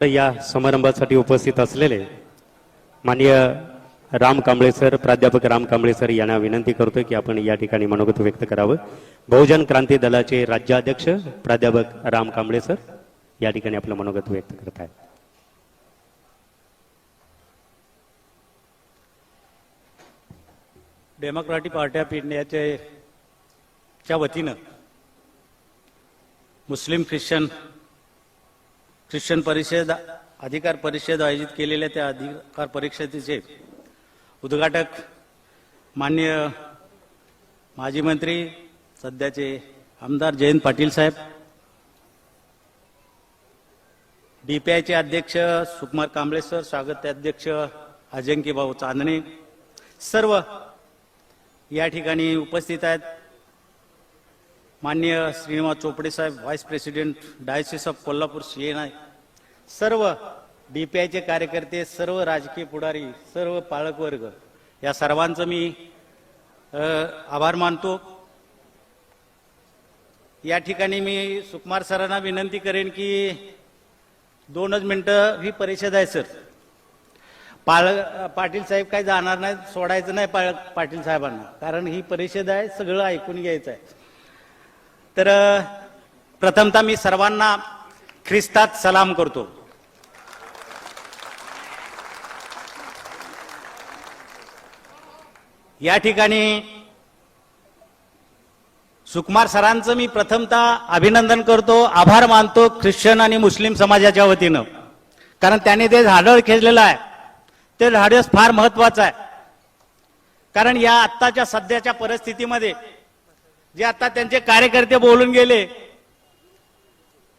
तर या समारंभासाठी उपस्थित असलेले माननीय राम कांबळे सर प्राध्यापक राम कांबळे सर यांना विनंती करतोय की आपण या ठिकाणी मनोगत व्यक्त करावं. बहुजन क्रांती दलाचे राज्याध्यक्ष प्राध्यापक राम कांबळे सर या ठिकाणी आपलं मनोगत व्यक्त करत आहेत. डेमोक्रॅटिक पार्ट्या ऑफ च्या वतीनं मुस्लिम ख्रिश्चन ख्रिश्चन परिषद अधिकार परिषद आयोजित केलेल्या त्या अधिकार परिषदेचे उद्घाटक मान्य माजी मंत्री सध्याचे आमदार जयंत पाटील साहेब डीपीआयचे अध्यक्ष सुकुमार कांबळे सर स्वागत अध्यक्ष अजिंक्य भाऊ चांदणे सर्व या ठिकाणी उपस्थित आहेत. मान्य श्रीनिवास चोपडे साहेब vice president diocese of Kolhapur C N I सर्व डी पी आयचे कार्यकर्ते सर्व राजकीय पुढारी सर्व पालकवर्ग या सर्वांचं मी आभार मानतो. या ठिकाणी मी सुकुमार सरांना विनंती करेन की दोनच मिनटं ही परिषद आहे सर. पाळ पाटील साहेब काय जाणार नाही सोडायचं नाही पाळ पाटील साहेबांना. कारण ही परिषद आहे सगळं ऐकून घ्यायचं आहे. तर प्रथमतः मी सर्वांना ख्रिस्तात सलाम करतो. या ठिकाणी सुकुमार सरांचं मी प्रथमतः अभिनंदन करतो आभार मानतो ख्रिश्चन आणि मुस्लिम समाजाच्या वतीनं. कारण त्याने ते झाडळ खेळलेलं आहे ते झाडस फार महत्वाचं आहे. कारण या आत्ताच्या सध्याच्या परिस्थितीमध्ये जे आता त्यांचे कार्यकर्ते बोलून गेले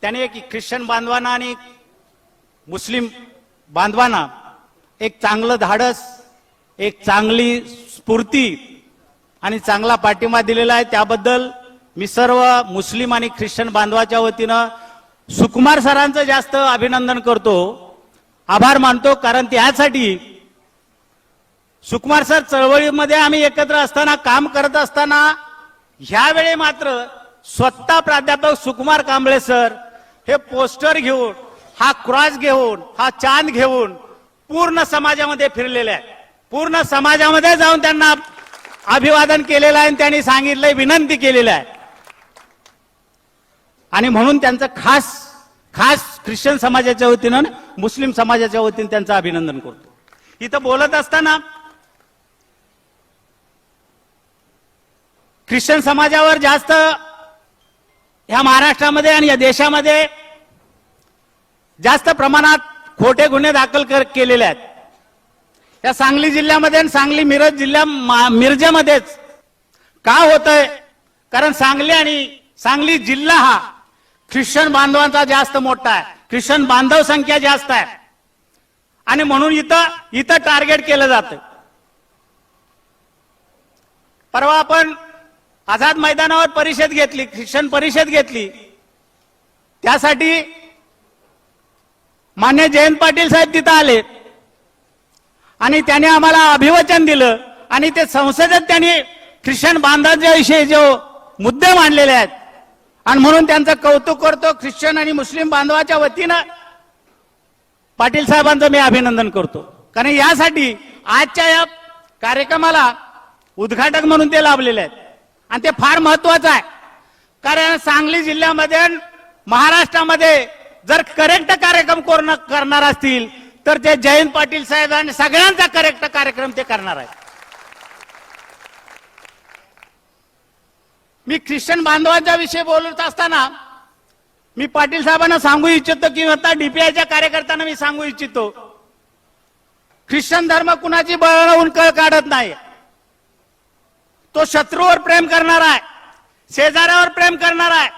त्याने एक ख्रिश्चन बांधवांना आणि मुस्लिम बांधवांना एक चांगलं धाडस एक चांगली स्फूर्ती आणि चांगला पाठिंबा दिलेला आहे. त्याबद्दल मी सर्व मुस्लिम आणि ख्रिश्चन बांधवाच्या वतीनं सुकुमार सरांचं जास्त अभिनंदन करतो. आभार मानतो कारण त्यासाठी सुकुमार सर चळवळीमध्ये आम्ही एकत्र असताना काम करत असताना ह्यावेळी मात्र स्वतः प्राध्यापक सुकुमार कांबळे सर हे पोस्टर घेऊन हा क्रॉस घेऊन हा चांद घेऊन पूर्ण समाजामध्ये फिरलेले आहे पूर्ण समाजामध्ये जाऊन त्यांना अभिवादन केलेलं आहे आणि त्यांनी सांगितलंय विनंती केलेली आहे. आणि म्हणून त्यांचं खास खास ख्रिश्चन समाजाच्या वतीनं मुस्लिम समाजाच्या वतीनं त्यांचं अभिनंदन करतो. इथं बोलत असताना ख्रिश्चन समाजावर जास्त ह्या महाराष्ट्रामध्ये आणि या देशामध्ये जास्त प्रमाणात खोटे गुन्हे दाखल केलेले आहेत. या सांगली जिल्ह्यामध्ये आणि सांगली मिरज जिल्ह्या मा- मिरजेमध्येच का होतंय? कारण सांगली आणि सांगली जिल्हा हा ख्रिश्चन बांधवांचा जास्त मोठा आहे. ख्रिश्चन बांधव संख्या जास्त आहे. आणि म्हणून इथं इथं टार्गेट केलं जातं. परवा आपण आझाद मैदानावर परिषद घेतली ख्रिश्चन परिषद घेतली. त्यासाठी मान्य जयंत पाटील साहेब तिथं आले. आणि त्याने आम्हाला अभिवचन दिलं. आणि ते संसदेत त्यांनी ख्रिश्चन बांधवांच्या विषयी जो मुद्दे मांडलेले आहेत आणि म्हणून त्यांचं कौतुक करतो ख्रिश्चन आणि मुस्लिम बांधवाच्या वतीनं पाटील साहेबांचं मी अभिनंदन करतो. कारण यासाठी आजच्या या कार्यक्रमाला उद्घाटक म्हणून ते लाभलेले आहेत. आणि ते फार महत्वाचं आहे. कारण सांगली जिल्ह्यामध्ये महाराष्ट्रामध्ये जर करेक्ट कार्यक्रम कोर्ण- करणार असतील तर ते जयंत पाटील साहेब आणि सगळ्यांचा करेक्ट कार्यक्रम ते करणार आहेत. मी ख्रिश्चन बांधवांच्या विषयी बोलत असताना मी पाटील साहेबांना सांगू इच्छितो की आता डीपीआयच्या कार्यकर्त्यांना मी सांगू इच्छितो. ख्रिश्चन धर्म कुणाची बळवून कळ काढत नाही. तो शत्रूवर प्रेम करणार आहे. शेजाऱ्यावर प्रेम करणार आहे.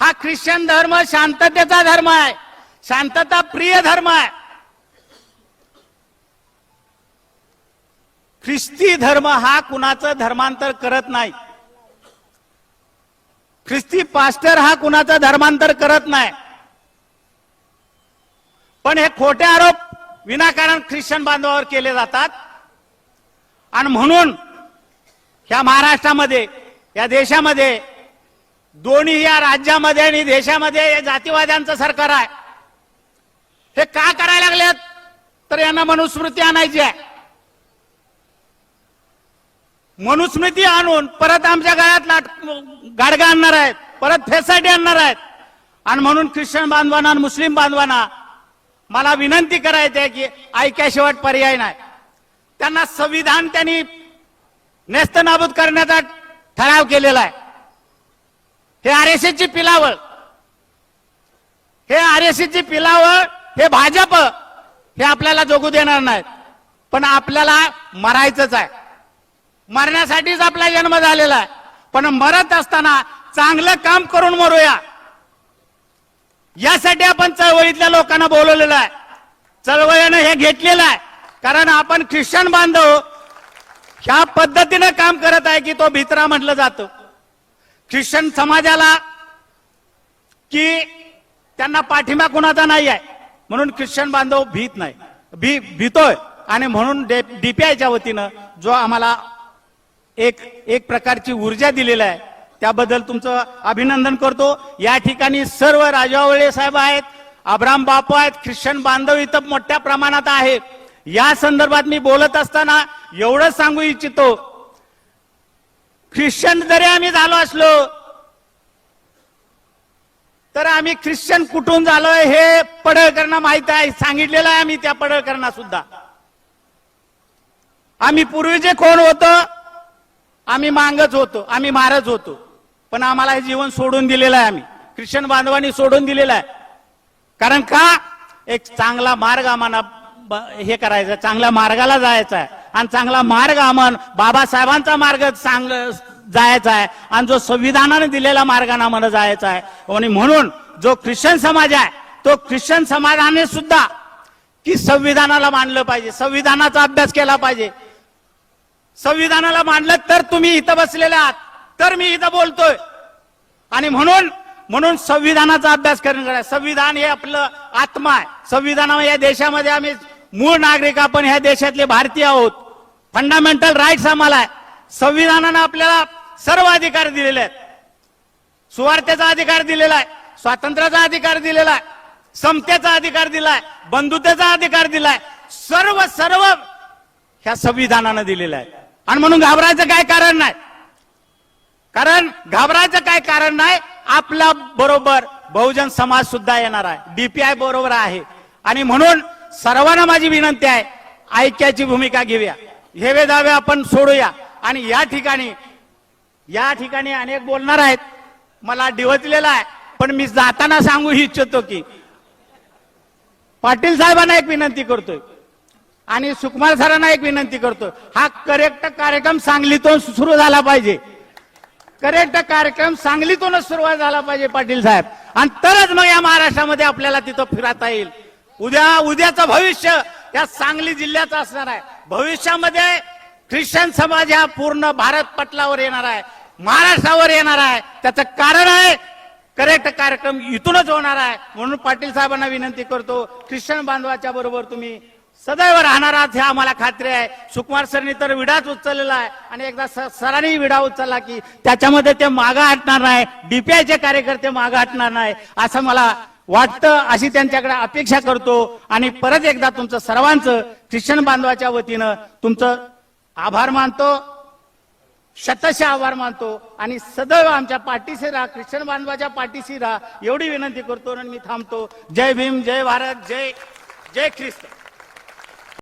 हा ख्रिश्चन धर्म शांततेचा धर्म आहे. शांतता प्रिय धर्म आहे. ख्रिस्ती धर्म हा कुणाचं धर्मांतर करत नाही. ख्रिस्ती पास्टर हा कुणाचं धर्मांतर करत नाही. पण हे खोटे आरोप विनाकारण ख्रिश्चन बांधवावर केले जातात. आणि म्हणून या महाराष्ट्रामध्ये या देशामध्ये दोन्ही या राज्यामध्ये आणि देशामध्ये या जातीवाद्यांचं सरकार आहे. हे का करायला लागलेत? तर यांना मनुस्मृती आणायची आहे. मनुस्मृती आणून परत आमच्या गळ्यात लाट गाडगा आणणार आहेत परत फेसाटी आणणार आहेत. आणि म्हणून ख्रिश्चन बांधवांना आणि मुस्लिम बांधवांना मला विनंती करायची आहे की ऐक्याशिवाय पर्याय नाही. त्यांना संविधान त्यांनी नेस्त नाबूद करण्याचा ठराव केलेला आहे. हे आर एस ची पिलावळ. हे आर एस ची पिलावळ हे भाजप हे आपल्याला जगू देणार नाहीत. पण आपल्याला मरायचंच आहे. मरण्यासाठीच आपला जन्म झालेला आहे. पण मरत असताना चांगलं काम करून मरूया. यासाठी आपण चळवळीतल्या लोकांना बोलवलेलं आहे. चळवळीनं हे घेतलेलं आहे. कारण आपण ख्रिश्चन बांधव ह्या पद्धतीनं काम करत आहे की तो भित्रा म्हटलं जातं. ख्रिश्चन समाजाला की त्यांना पाठिंबा कुणाचा नाही आहे म्हणून ख्रिश्चन बांधव भीत नाही. भी भीतोय. आणि म्हणून डीपीआयच्या वतीनं जो आम्हाला एक एक प्रकारची ऊर्जा दिलेली आहे त्याबद्दल तुमचं अभिनंदन करतो. या ठिकाणी सर्व राजावळे साहेब आहेत अब्राम बापू आहेत ख्रिश्चन बांधव इथं मोठ्या प्रमाणात आहे या संदर्भात मी बोलत असताना एवढंच सांगू इच्छितो. ख्रिश्चन जरी आम्ही झालो असलो तर आम्ही ख्रिश्चन कुठून झालोय हे पडळकरांना माहीत आहे. सांगितलेलं आहे आम्ही त्या पडळकरांना सुद्धा. आम्ही पूर्वीचे कोण होतो आम्ही मांगच होतो आम्ही मारच होतो. पण आम्हाला हे जीवन सोडून दिलेलं आहे आम्ही. ख्रिश्चन बांधवांनी सोडून दिलेलं आहे. कारण का? एक चांगला मार्ग आम्हाला हे करायचं चांगल्या मार्गाला जायचं आहे. आणि चांगला मार्ग आम्हाला बाबासाहेबांचा मार्ग चांगला जायचा आहे. आणि जो संविधानाने दिलेला मार्गाने आम्हाला जायचा आहे. आणि म्हणून जो ख्रिश्चन समाज आहे तो ख्रिश्चन समाजाने सुद्धा की संविधानाला मानलं पाहिजे. संविधानाचा अभ्यास केला पाहिजे. संविधानाला मांडलं तर तुम्ही इथं बसलेले आहात. तर मी इथं बोलतोय. आणि म्हणून म्हणून संविधानाचा अभ्यास करणं संविधान हे आपलं आत्मा आहे. संविधानामध्ये या देशामध्ये आम्ही मूळ नागरिक आपण ह्या देशातले भारतीय आहोत. फंडामेंटल राईट्स आम्हाला आहे. संविधानानं आपल्याला सर्व अधिकार दिलेले आहेत. सुवार्थ्याचा अधिकार दिलेला आहे. स्वातंत्र्याचा अधिकार दिलेला आहे. समतेचा अधिकार दिलाय. बंधुतेचा अधिकार दिलाय. सर्व सर्व ह्या संविधानानं दिलेलं आहे. आणि म्हणून घाबरायचं काय कारण नाही? कारण घाबरायचं काय कारण नाही? आपल्या बरोबर बहुजन समाज सुद्धा येणार आहे. डीपीआय बरोबर आहे. आणि म्हणून सर्वांना माझी विनंती आहे ऐक्याची भूमिका घेऊया. हेवे दावे आपण सोडूया. आणि या ठिकाणी या ठिकाणी अनेक बोलणार आहेत. मला डिवचलेला आहे. पण मी जाताना सांगू इच्छितो की पाटील साहेबांना एक विनंती करतोय. आणि सुकुमार सरांना एक विनंती करतोय. हा करेक्ट कार्यक्रम सांगलीतून सुरू झाला पाहिजे. करेक्ट कार्यक्रम सांगलीतूनच सुरुवात झाला पाहिजे पाटील साहेब. आणि तरच मग या महाराष्ट्रामध्ये आपल्याला तिथं फिरता येईल. उद्या उद्याचं भविष्य या सांगली जिल्ह्याचं असणार आहे. भविष्यामध्ये ख्रिश्चन समाज हा पूर्ण भारत पटलावर येणार आहे. महाराष्ट्रावर येणार आहे. त्याचं कारण आहे करेक्ट कार्यक्रम इथूनच होणार आहे. म्हणून पाटील साहेबांना विनंती करतो ख्रिश्चन बांधवाच्या बरोबर तुम्ही सदैव राहणार आहात हे आम्हाला खात्री आहे. सुकुमार सरनी तर विडाच उचललेला आहे. आणि एकदा सरांनी विडा उचलला की त्याच्यामध्ये ते मागं हटणार नाही. डीपीआयचे कार्यकर्ते मागं हटणार नाही. असं मला वाटतं अशी त्यांच्याकडे अपेक्षा करतो. आणि परत एकदा तुमचं सर्वांचं ख्रिश्चन बांधवाच्या वतीनं तुमचं आभार मानतो शतशः आभार मानतो. आणि सदैव आमच्या पाठीशी राहा ख्रिश्चन बांधवाच्या पाठीशी राहा. एवढी विनंती करतो आणि मी थांबतो. जय भीम जय भारत जय जय ख्रिस्त.